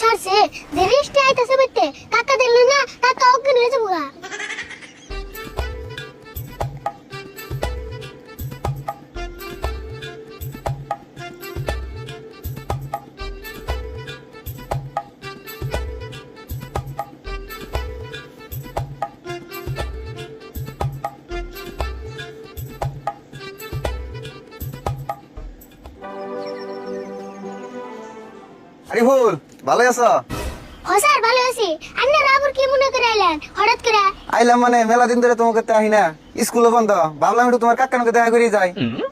সারছে যে রিস্টে আইতাছে বইতে। কাকা দিল না কাকা ওকে নিয়ে যাব আরে ভুল আছো? হ স্যার ভালো আছি। আপনারা আবার কি মনে করে আইলেন? হঠাৎ করে? আইলাম মানে মেলা দিন ধরে তোমাকে তো আহি না। স্কুলে বন্ধ। ভাবলাম একটু তোমার কাকানুকে দেখা করে যাই।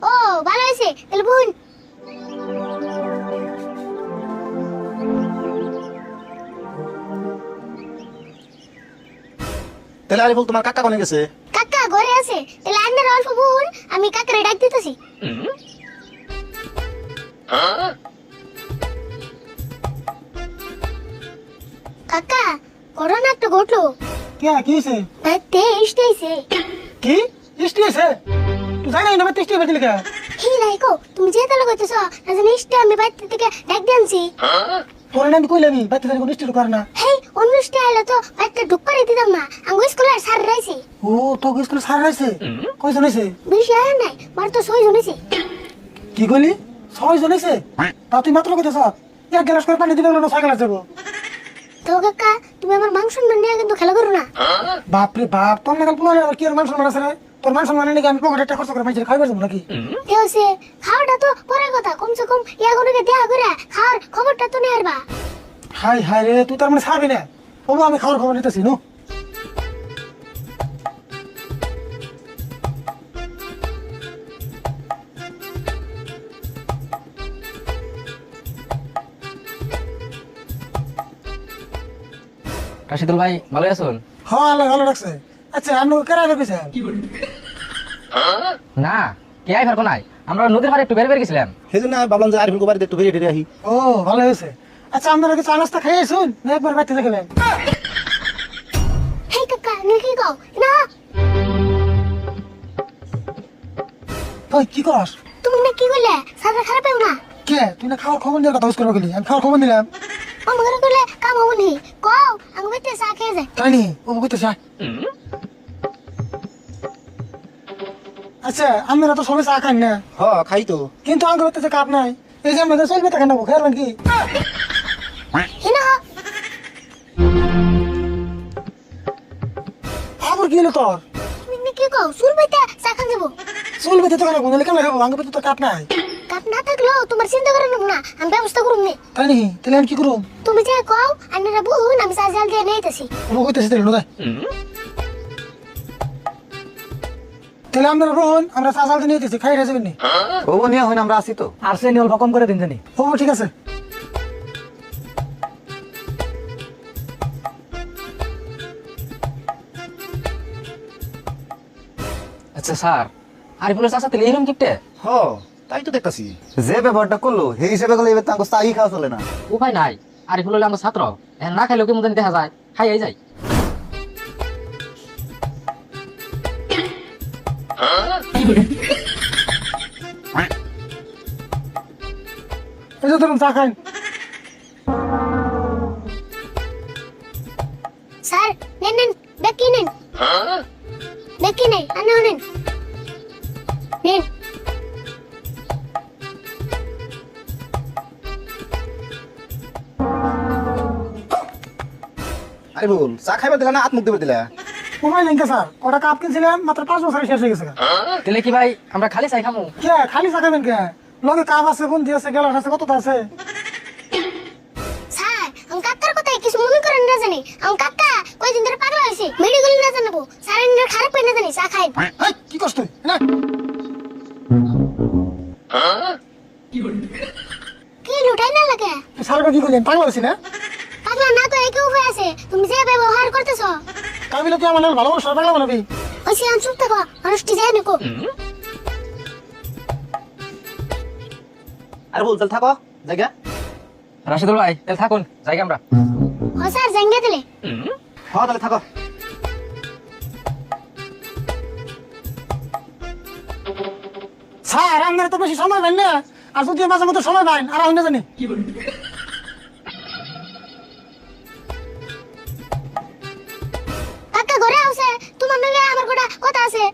ও ভালো হয়েছে তাহলে বোন তাহলে আরিফুল তোমার কাকা কোনে গেছে? কাকা ঘরে আছে। তাহলে আপনারা অল্প বোন আমি কাকারে ডাক দিতেছি। কাকা করোনা একটা ঘটলো। কে কি হয়েছে বাড়িতে ইষ্ট হয়েছে কি? বৃষ্টি হয়েছে তুই জানি না বৃষ্টি হয়েছে লিখা হি রাইকো তুমি যে তালা কইতেছ না জানি ইষ্ট আমি বাড়িতে থেকে ডাক দিয়ে আনছি। পরে আমি কইলামি বাচ্চা জানি বৃষ্টি করে না। হেই অনুষ্ঠান আইলে তো বাড়িতে ঢুক করে দিতাম না আমি স্কুলের স্যার রয়েছি। ও তো স্কুল সার রয়েছে? কয়জন হয়েছে? বেশি আর নাই মার তো সই শুনেছি কি কইলি? ছয় জন হয়েছে? তা তুই মাত্র কইতেছ এক গ্লাস করে পানি দিবে না ছয় গ্লাস যাব তো কাকা তুমি আমার মাংস নিয়ে কিন্তু খেলা করো না। বাপ রে বাপ তোর নাগাল পুরো আর কি আর মান সম্মান আছে রে? তোর মান সম্মান নাকি আমি পকেটে খরচ করে মাইছে খাইবার যাব নাকি? দেও খাওয়াটা তো পরের কথা কমসে কম ইয়া কোনকে দেয়া করে খাওয়ার খবরটা তো নিয়ে আসবা। হাই হাই রে তুই তার মানে ছাড়বি না? ও আমি খাওয়ার খবর নিতেছি নো। রাশিদুল ভাই ভালো আছেন? হ্যাঁ আল্লাহ ভালো রাখছে। আচ্ছা আমি কেরা ভেবেছে না কে আই পারব নাই আমরা নদীর পাড়ে একটু বের বের গেছিলাম। সেই জন্য আমি ভাবলাম যে আরিফুল বাড়িতে একটু বেরিয়ে টেরে আহি ও ভালো হয়েছে। আচ্ছা আমরা কি চা নাস্তা খাইয়ে শুন না একবার বাড়িতে দেখবেন হেই কাকা নি কি কও? না। তুই কি করস? তুমি না কি কইলে সাদা খারাপ পেও না। কে? তুই না খাওয়ার খবর নিয়ে কথা হুস করব গেলি আমি খাওয়ার খবর নিলাম। আমার ঘরে কইলে কাম হব নি। আমি বাইতে খেয়ে যায় তাই নি ও কইতে চাই আচ্ছা আমরা তো সবাই চা খাই না। হ খাই তো। কিন্তু আঙ্গুর হতে কাপ নাই। এই যে আমাদের চলবে তা খাব খেয়াল কি? হিনা খবর কি হলো তোর? কি কও? সুর বাইতে চা খান যাব। চলবে তো কেন খাব? তো কাপ নাই। না থাকলেও তোমার চিন্তা করে নেব না আমি ব্যবস্থা করুম নি। তাই নি তাহলে আমি কি করুম? তুমি যে কও আপনারা বুন আমি চা জাল দিয়ে নিতেছি ও কইতেছি তাহলে নয় তাহলে আমরা রোহন আমরা চা নিয়ে দিচ্ছি খাই রেসে নি? ও নিয়ে হইন আমরা আসি তো। আর সে নিয়ে অল্প কম করে দিন জানি। ও ঠিক আছে। আচ্ছা স্যার। আরিফুলের চাষা তেলে এরকম কিপটে? হ তাই তো দেখতাছি। যে ব্যাপারটা করল সেই হিসেবে করলে এবার তাঙ্ক চাই খাওয়া চলে না। উপায় নাই। আরিফুল হলে আমার ছাত্র। এখন না খাইলেও কেমন জানি দেখা যায়। খাইয়াই যায়। এই যে ধরুন চা খাই স্যার নেন নেন বেকি নেন বেকি নেই আনে নেন নেন। আরিফুল চা খাইবার দিলা না হাত মুখ দিবে দিলা? মোবাইল লিঙ্কে স্যার ওটা কাপ কিনছিলাম মাত্র পাঁচ বছরে শেষ হয়ে গেছে। তেলে কি ভাই আমরা খালি চাই খামু? কে খালি চা খাবেন কে? লগে কাপ আছে বন্দি আছে গেলাস আছে কত আছে স্যার আমি কাকার কথায় কিছু মনে করেন না জানি। আমি কাকা কয়দিন ধরে পাগলা হয়েছে মেডিকেল না জানাব। স্যার খারাপ পাই না জানি চা খাই কি কষ্ট না। কি লুটাই না লাগে? স্যারকে কি করলেন পাগল আছি না পাগলা না তো একই উপায় আছে তুমি যে ব্যবহার করতেছো কাবিলে তুই আমার ভালো মানুষ পাগলা বানাবি ওই আন চুপ থাকো মানুষটি যায় নাকো? আরিফুল চল থাকো জায়গা। রাশিদুল ভাই তাহলে থাকুন জায়গা আমরা। ও স্যার জাঙ্গা দিলে হ তাহলে থাকো। স্যার তো বেশি সময় পাই না। আর যদি মাঝে মধ্যে সময় পাইন আর না জানি। কাকা ঘরে আছে